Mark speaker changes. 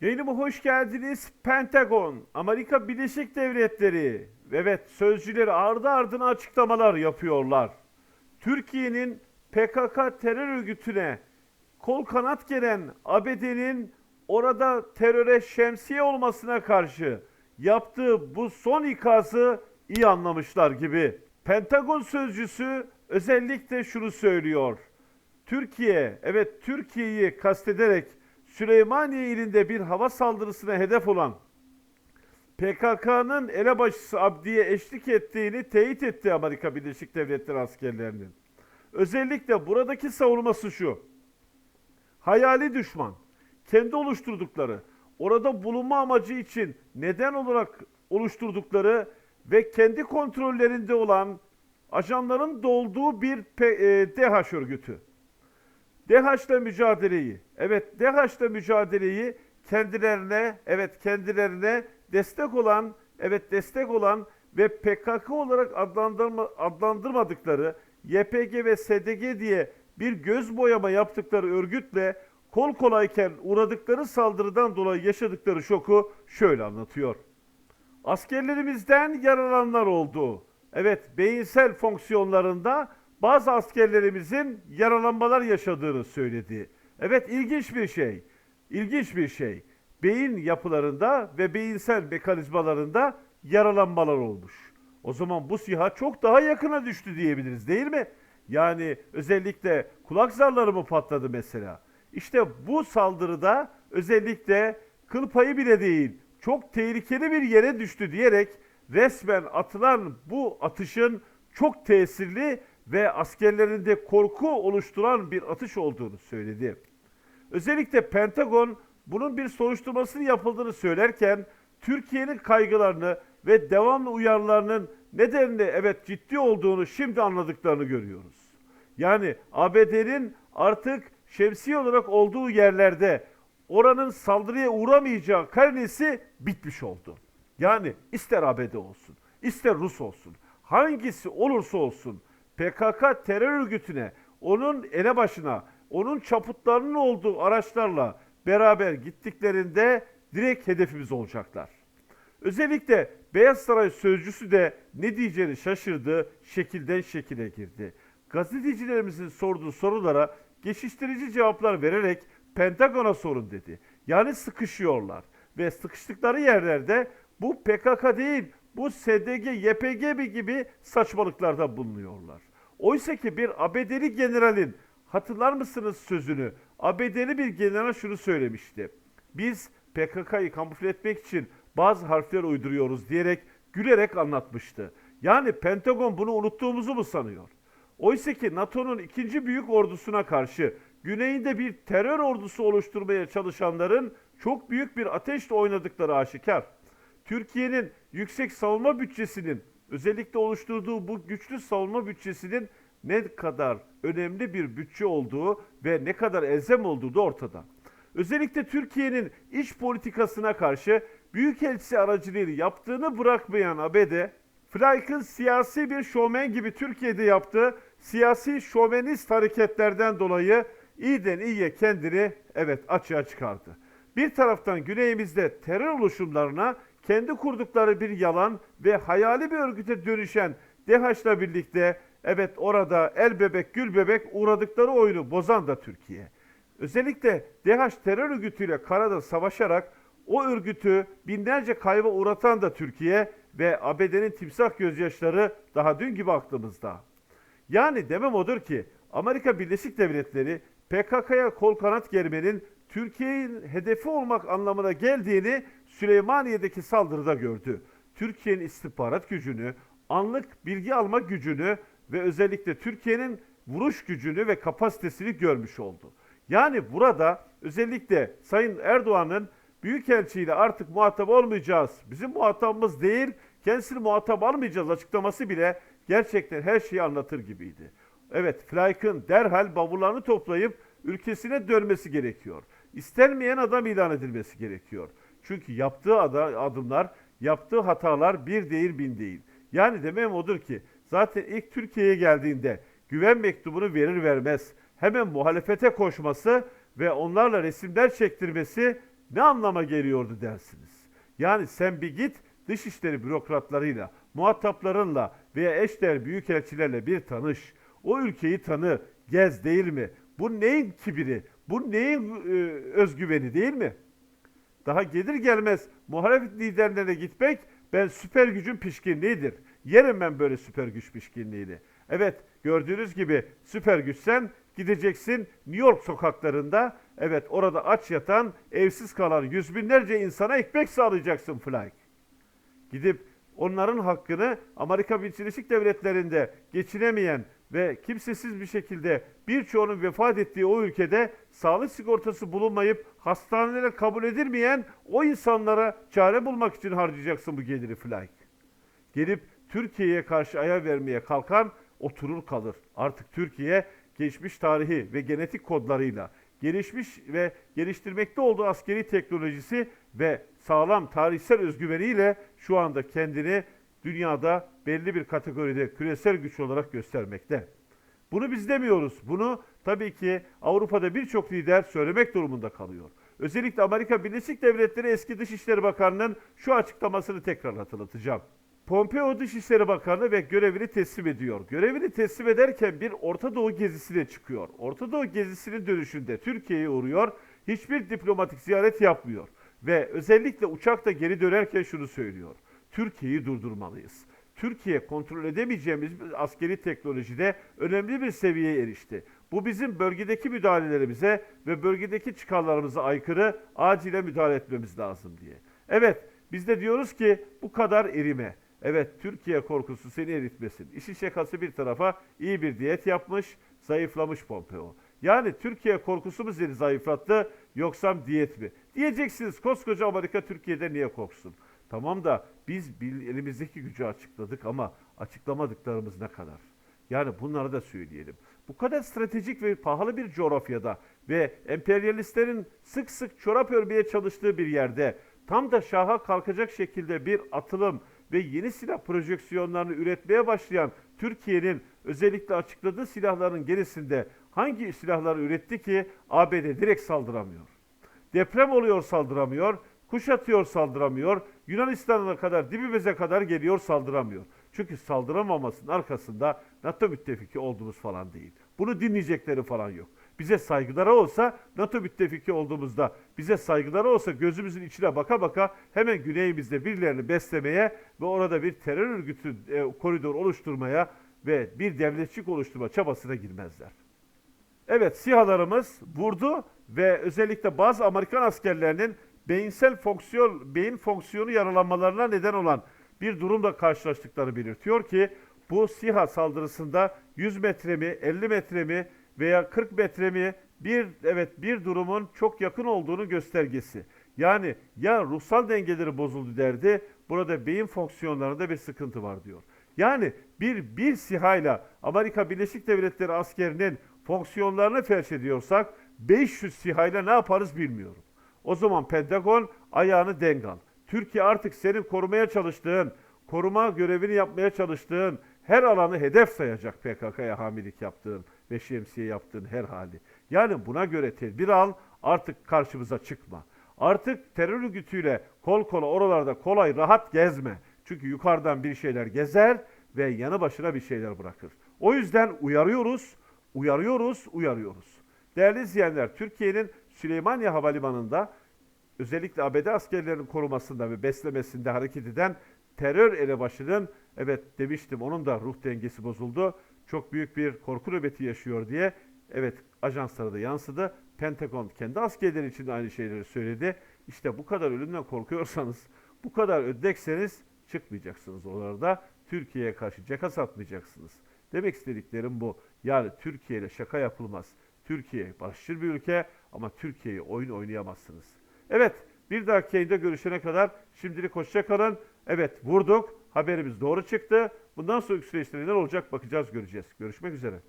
Speaker 1: Yayınıma hoş geldiniz. Pentagon, Amerika Birleşik Devletleri. Evet, sözcüleri ardı ardına açıklamalar yapıyorlar. Türkiye'nin PKK terör örgütüne kol kanat gelen ABD'nin orada teröre şemsiye olmasına karşı yaptığı bu son ikazı iyi anlamışlar gibi. Pentagon sözcüsü özellikle şunu söylüyor. Türkiye, evet Türkiye'yi kastederek Süleymaniye ilinde bir hava saldırısına hedef olan PKK'nın elebaşısı Abdi'ye eşlik ettiğini teyit etti Amerika Birleşik Devletleri askerlerinin. Özellikle buradaki savunması şu. Hayali düşman, kendi oluşturdukları, orada bulunma amacı için neden olarak oluşturdukları ve kendi kontrollerinde olan ajanların dolduğu bir e, DH örgütü. DH'la mücadeleyi, evet DH'la mücadeleyi kendilerine, evet kendilerine destek olan, evet destek olan ve PKK olarak adlandırma, adlandırmadıkları YPG ve SDG diye bir göz boyama yaptıkları örgütle kol kolayken uğradıkları saldırıdan dolayı yaşadıkları şoku şöyle anlatıyor. Askerlerimizden yaralananlar oldu. Evet, beyinsel fonksiyonlarında bazı askerlerimizin yaralanmalar yaşadığını söyledi. Evet, ilginç bir şey. İlginç bir şey. Beyin yapılarında ve beyinsel mekanizmalarında yaralanmalar olmuş. O zaman bu siha çok daha yakına düştü diyebiliriz değil mi? Yani özellikle kulak zarları mı patladı mesela? İşte bu saldırıda özellikle kıl payı bile değil çok tehlikeli bir yere düştü diyerek resmen atılan bu atışın çok tesirli ve askerlerinde korku oluşturan bir atış olduğunu söyledi. Özellikle Pentagon bunun bir soruşturmasının yapıldığını söylerken Türkiye'nin kaygılarını ve devamlı uyarılarının nedenle evet ciddi olduğunu şimdi anladıklarını görüyoruz. Yani ABD'nin artık şemsiye olarak olduğu yerlerde oranın saldırıya uğramayacağı karinesi bitmiş oldu. Yani ister ABD olsun, ister Rus olsun, hangisi olursa olsun PKK terör örgütüne, onun elebaşına, onun çaputlarının olduğu araçlarla beraber gittiklerinde direkt hedefimiz olacaklar. Özellikle Beyaz Saray sözcüsü de ne diyeceğini şaşırdı, şekilden şekile girdi. Gazetecilerimizin sorduğu sorulara geçiştirici cevaplar vererek Pentagon'a sorun dedi. Yani sıkışıyorlar ve sıkıştıkları yerlerde bu PKK değil, bu SDG, YPG gibi saçmalıklarda bulunuyorlar. Oysa ki bir ABD'li generalin hatırlar mısınız sözünü? ABD'li bir general şunu söylemişti. Biz PKK'yı kamufle etmek için bazı harfler uyduruyoruz diyerek gülerek anlatmıştı. Yani Pentagon bunu unuttuğumuzu mu sanıyor? Oysa ki NATO'nun ikinci büyük ordusuna karşı güneyinde bir terör ordusu oluşturmaya çalışanların çok büyük bir ateşle oynadıkları aşikar. Türkiye'nin yüksek savunma bütçesinin özellikle oluşturduğu bu güçlü savunma bütçesinin ne kadar önemli bir bütçe olduğu ve ne kadar elzem olduğu da ortada. Özellikle Türkiye'nin iç politikasına karşı Büyükelçisi aracılığıyla yaptığını bırakmayan ABD, Flayk'ın siyasi bir şovmen gibi Türkiye'de yaptığı siyasi şovmenist hareketlerden dolayı iyiden iyiye kendini evet açığa çıkardı. Bir taraftan güneyimizde terör oluşumlarına kendi kurdukları bir yalan ve hayali bir örgüte dönüşen DH'la birlikte evet orada el bebek gül bebek uğradıkları oyunu bozan da Türkiye. Özellikle DH terör örgütüyle karada savaşarak o örgütü binlerce kayba uğratan da Türkiye ve ABD'nin timsah gözyaşları daha dün gibi aklımızda. Yani demem odur ki Amerika Birleşik Devletleri PKK'ya kol kanat germenin Türkiye'nin hedefi olmak anlamına geldiğini Süleymaniye'deki saldırıda gördü. Türkiye'nin istihbarat gücünü, anlık bilgi alma gücünü ve özellikle Türkiye'nin vuruş gücünü ve kapasitesini görmüş oldu. Yani burada özellikle Sayın Erdoğan'ın Büyükelçiyle artık muhatap olmayacağız. Bizim muhatabımız değil, kendisini muhatap almayacağız açıklaması bile gerçekten her şeyi anlatır gibiydi. Evet, Flayk'ın derhal bavullarını toplayıp ülkesine dönmesi gerekiyor. İstenmeyen adam ilan edilmesi gerekiyor. Çünkü yaptığı adımlar, yaptığı hatalar bir değil bin değil. Yani demem odur ki zaten ilk Türkiye'ye geldiğinde güven mektubunu verir vermez hemen muhalefete koşması ve onlarla resimler çektirmesi ne anlama geliyordu dersiniz. Yani sen bir git dışişleri bürokratlarıyla, muhataplarınla veya eşdeğer büyükelçilerle bir tanış. O ülkeyi tanı, gez değil mi? Bu neyin kibiri? Bu neyin e, özgüveni değil mi? Daha gelir gelmez muhalefet liderlerine gitmek ben süper gücün pişkinliğidir. Yerim ben böyle süper güç pişkinliğini. Evet gördüğünüz gibi süper güçsen gideceksin New York sokaklarında evet orada aç yatan evsiz kalan yüz binlerce insana ekmek sağlayacaksın Fly. Gidip onların hakkını Amerika Birleşik Devletleri'nde geçinemeyen ve kimsesiz bir şekilde birçoğunun vefat ettiği o ülkede sağlık sigortası bulunmayıp hastanelere kabul edilmeyen o insanlara çare bulmak için harcayacaksın bu geliri Fly. Gelip Türkiye'ye karşı aya vermeye kalkan oturur kalır. Artık Türkiye geçmiş tarihi ve genetik kodlarıyla gelişmiş ve geliştirmekte olduğu askeri teknolojisi ve sağlam tarihsel özgüveniyle şu anda kendini dünyada belli bir kategoride küresel güç olarak göstermekte. Bunu biz demiyoruz. Bunu tabii ki Avrupa'da birçok lider söylemek durumunda kalıyor. Özellikle Amerika Birleşik Devletleri eski Dışişleri Bakanı'nın şu açıklamasını tekrar hatırlatacağım. Pompeo Dışişleri Bakanı ve görevini teslim ediyor. Görevini teslim ederken bir Orta Doğu gezisine çıkıyor. Orta Doğu gezisinin dönüşünde Türkiye'ye uğruyor. Hiçbir diplomatik ziyaret yapmıyor. Ve özellikle uçakta geri dönerken şunu söylüyor. Türkiye'yi durdurmalıyız. Türkiye kontrol edemeyeceğimiz bir askeri teknolojide önemli bir seviyeye erişti. Bu bizim bölgedeki müdahalelerimize ve bölgedeki çıkarlarımıza aykırı acilen müdahale etmemiz lazım diye. Evet biz de diyoruz ki bu kadar erime. Evet Türkiye korkusu seni eritmesin. İşin şakası bir tarafa iyi bir diyet yapmış, zayıflamış Pompeo. Yani Türkiye korkusu mu seni zayıflattı yoksa diyet mi? Diyeceksiniz koskoca Amerika Türkiye'de niye korksun? Tamam da biz elimizdeki gücü açıkladık ama açıklamadıklarımız ne kadar? Yani bunları da söyleyelim. Bu kadar stratejik ve pahalı bir coğrafyada ve emperyalistlerin sık sık çorap örmeye çalıştığı bir yerde tam da şaha kalkacak şekilde bir atılım ve yeni silah projeksiyonlarını üretmeye başlayan Türkiye'nin özellikle açıkladığı silahların gerisinde hangi silahları üretti ki ABD direkt saldıramıyor? Deprem oluyor saldıramıyor, kuşatıyor saldıramıyor, Yunanistan'a kadar dibimize kadar geliyor saldıramıyor. Çünkü saldıramamasının arkasında NATO müttefiki olduğumuz falan değil. Bunu dinleyecekleri falan yok. Bize saygıları olsa NATO müttefiki olduğumuzda bize saygıları olsa gözümüzün içine baka baka hemen güneyimizde birilerini beslemeye ve orada bir terör örgütü e, koridor oluşturmaya ve bir devletçik oluşturma çabasına girmezler. Evet SİHA'larımız vurdu ve özellikle bazı Amerikan askerlerinin beyinsel fonksiyon, beyin fonksiyonu yaralanmalarına neden olan bir durumla karşılaştıklarını belirtiyor ki bu SİHA saldırısında 100 metre mi, 50 metre mi veya 40 metre mi bir evet bir durumun çok yakın olduğunu göstergesi. Yani ya ruhsal dengeleri bozuldu derdi, burada beyin fonksiyonlarında bir sıkıntı var diyor. Yani bir bir SİHA'yla Amerika Birleşik Devletleri askerinin fonksiyonlarını felç ediyorsak 500 SİHA'yla ne yaparız bilmiyorum. O zaman Pentagon ayağını denk al. Türkiye artık senin korumaya çalıştığın, koruma görevini yapmaya çalıştığın her alanı hedef sayacak PKK'ya hamilik yaptığın ve şemsiye yaptığın her hali. Yani buna göre tedbir al, artık karşımıza çıkma. Artık terör örgütüyle kol kola oralarda kolay rahat gezme. Çünkü yukarıdan bir şeyler gezer ve yanı başına bir şeyler bırakır. O yüzden uyarıyoruz, uyarıyoruz, uyarıyoruz. Değerli izleyenler, Türkiye'nin Süleymaniye Havalimanı'nda özellikle ABD askerlerinin korumasında ve beslemesinde hareket eden terör elebaşının evet demiştim onun da ruh dengesi bozuldu. Çok büyük bir korku nöbeti yaşıyor diye evet ajanslara da yansıdı. Pentagon kendi askerleri için de aynı şeyleri söyledi. İşte bu kadar ölümden korkuyorsanız, bu kadar ödekseniz çıkmayacaksınız oralarda. Türkiye'ye karşı ceka satmayacaksınız. Demek istediklerim bu. Yani Türkiye ile şaka yapılmaz. Türkiye barışçıl bir ülke ama Türkiye'yi oyun oynayamazsınız. Evet bir dahaki yayında görüşene kadar şimdilik hoşça kalın. Evet vurduk. Haberimiz doğru çıktı. Bundan sonraki süreçte neler olacak bakacağız göreceğiz. Görüşmek üzere.